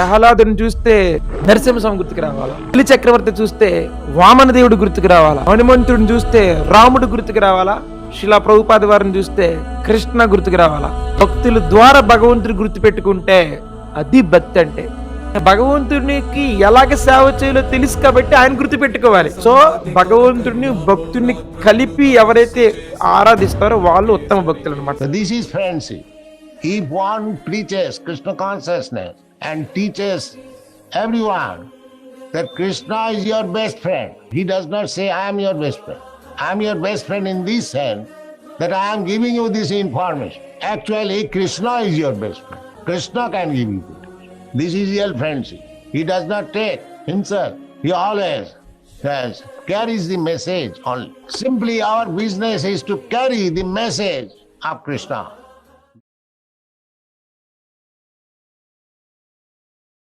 ప్రహ్లాదుని చూస్తే నరసింహస్వామి గుర్తుకు రావాలా? పులి చక్రవర్తి చూస్తే వామన దేవుడు గుర్తుకు రావాలా? హనుమంతుడిని చూస్తే రాముడు గుర్తుకు రావాలా? శిలా ప్రభుపాద వారిని చూస్తే కృష్ణ గుర్తుకు రావాలా? భక్తుల ద్వారా భగవంతుడు గుర్తు పెట్టుకుంటే అది భక్తి అంటే. భగవంతునికి ఎలాగ సేవ చేయాలో తెలుసు కాబట్టి ఆయన గుర్తు పెట్టుకోవాలి సో భగవంతుడిని భక్తుడిని కలిపి ఎవరైతే ఆరాధిస్తారో వాళ్ళు ఉత్తమ భక్తులు అనమాట this is friends friendship. Van preaches Krishna consciousness and teaches everyone that Krishna is your best friend, he does not say, I am your best friend. I am your best friend in this sense that I am giving you this information. Actually, Krishna is your best friend. Krishna can give you this. This is real friendship. He does not take himself. He always says, carries the message only. Simply our business is to carry the message of Krishna.